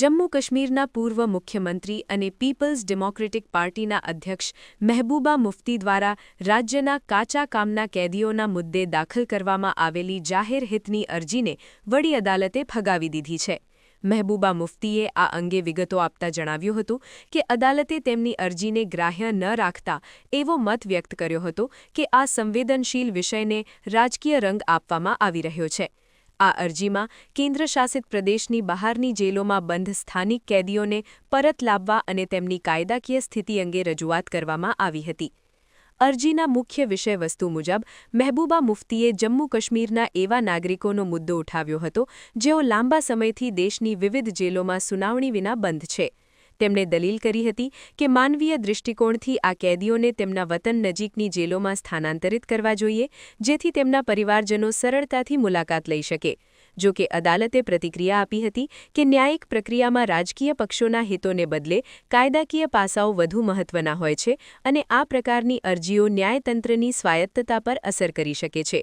જમ્મુ કાશ્મીરના પૂર્વ મુખ્યમંત્રી અને પીપલ્સ ડેમોક્રેટિક પાર્ટીના અધ્યક્ષ મહેબૂબા મુફ્તી દ્વારા રાજ્યના કાચા કામના કેદીઓના મુદ્દે દાખલ કરવામાં આવેલી જાહેર હિતની અરજીને વડી અદાલતે ફગાવી દીધી છે. મહેબૂબા મુફ્તીએ આ અંગે વિગતો આપતા જણાવ્યું હતું કે અદાલતે તેમની અરજીને ગ્રાહ્ય ન રાખતા એવો મત વ્યક્ત કર્યો હતો કે આ સંવેદનશીલ વિષયને રાજકીય રંગ આપવામાં આવી રહ્યો છે. આ અરજીમાં કેન્દ્રશાસિત પ્રદેશની બહારની જેલોમાં બંધ સ્થાનિક કેદીઓને પરત લાવવા અને તેમની કાયદાકીય સ્થિતિ અંગે રજૂઆત કરવામાં આવી હતી. અરજીના મુખ્ય વિષયવસ્તુ મુજબ, મહેબૂબા મુફ્તીએ જમ્મુ કાશ્મીરના એવા નાગરિકોનો મુદ્દો ઉઠાવ્યો હતો જેઓ લાંબા સમયથી દેશની વિવિધ જેલોમાં સુનાવણી વિના બંધ છે. તેમણે દલીલ કરી હતી કે માનવીય દૃષ્ટિકોણથી આ કેદીઓને તેમના વતન નજીકની જેલોમાં સ્થાનાંતરિત કરવા જોઈએ, જેથી તેમના પરિવારજનો સરળતાથી મુલાકાત લઈ શકે. જો કે અદાલતે પ્રતિક્રિયા આપી હતી કે ન્યાયિક પ્રક્રિયામાં રાજકીય પક્ષોના હિતોને બદલે કાયદાકીય પાસાઓ વધુ મહત્વના હોય છે અને આ પ્રકારની અરજીઓ ન્યાયતંત્રની સ્વાયત્તતા પર અસર કરી શકે છે.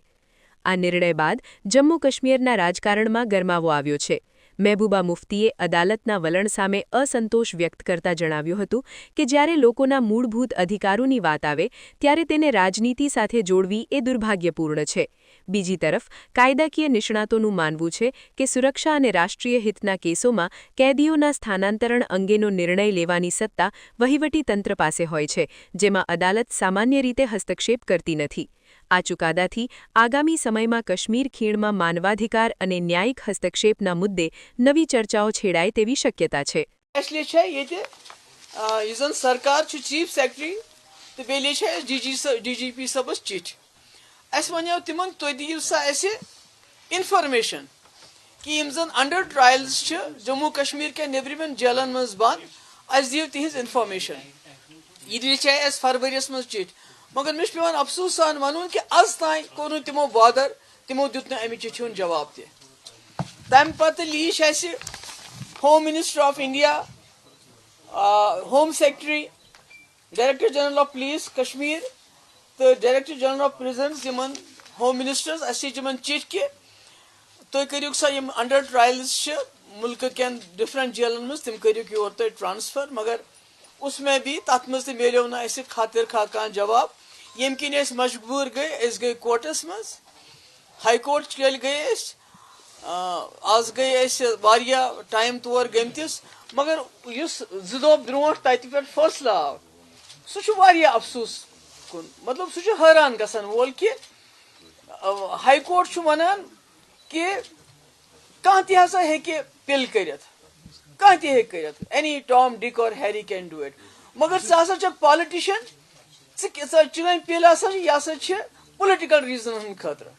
આ નિર્ણય બાદ જમ્મુ કાશ્મીરના રાજકારણમાં ગરમાવો આવ્યો છે. મહેબૂબા મુફ્તીએ અદાલતના વલણ સામે અસંતોષ વ્યક્ત કરતા જણાવ્યું હતું કે જ્યારે લોકોના મૂળભૂત અધિકારોની વાત આવે, ત્યારે તેને રાજનીતિ સાથે જોડવી એ દુર્ભાગ્યપૂર્ણ છે. બીજી તરફ, કાયદાકીય નિષ્ણાતોનું માનવું છે કે સુરક્ષા અને રાષ્ટ્રીય હિતના કેસોમાં કેદીઓના સ્થાનાંતરણ અંગેનો નિર્ણય લેવાની સત્તા વહીવટીતંત્ર પાસે હોય છે, જેમાં અદાલત સામાન્ય રીતે હસ્તક્ષેપ કરતી નથી. આ ચુકાદાથી આગામી સમયમાં કશ્મીર ખીણમાં માનવાધિકાર અને ન્યાયિક હસ્તક્ષેપના મુદ્દે નવી ચર્ચાઓ છેડાય તેવી શક્યતા છે યુઝન સરકાર છે ચીફ સેક્રેટરી તો બેલે છે ડીજીપી صٲبَس ચીઠ اَسہِ وَنیو تِمَن تُہۍ دِیِو سا اَسہِ اِنفارمیشَن کہِ یِم زَن اَنڈَر ٹرٛایلٕز چھِ جموں کشمیٖر کٮ۪ن نیٚبرِمٮ۪ن جیلَن منٛز بنٛد اَسہِ دِیِو تِہِنٛز اِنفارمیشَن یہِ دِژے اَسہِ فرؤریَس منٛز چِٹھۍ मगर मे पे अफसोस सान वन कि अज तान कोर तमो बादर, तमो दुत अमि चिठि हूँ जवाब तह तम पत अस home minister of India home secretary, director general of police, Kashmir तो डायरेक्टर जनरल ऑफ़ प्रिजन यमन होम मिनिस्टर्स अस चिठ कि तुम करू सा अंडर ट्रायल्स मुल्क कन डिफरेंट जेलन मज तम करू ट्रांसफ़र मगर उसमें भी तथ मज मिलो ना खातिर खा जवाब यम किन मजबूर गए गए कोर्टस मज हाई कोर्ट चल गए आज गए टाइम तौर गमतिस मगर जो दह ब्रो तत पे फैसला। आव सह अफसोस कुन मतलब सह हैरान गसान वोल कि हाई कोर्ट वनान कि कह तसा हे पिल कर कह तक एनी टॉम डिक और हैरी कैन डू इट मगर سُہ چھُ پیٚلہِ ہسا چھِ یہِ ہسا چھِ پُلٹِکَل ریٖزنَن ہٕنٛدۍ خٲطرٕ